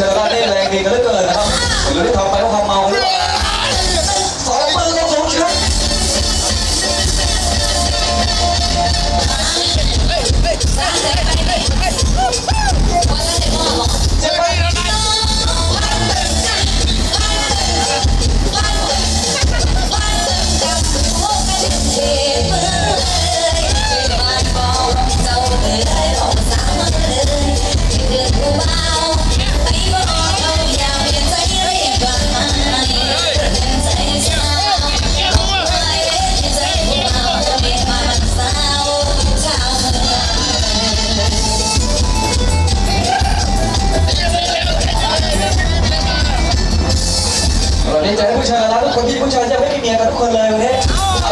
ชนะได้แรงดีกันเหลือเกินนะครับหรือที่ทำไปว่า ดีใจกับผู้ชายนะทุกคนที่ผู้ชายจะไม่มีเมียกันทุกคนเลยวันนี้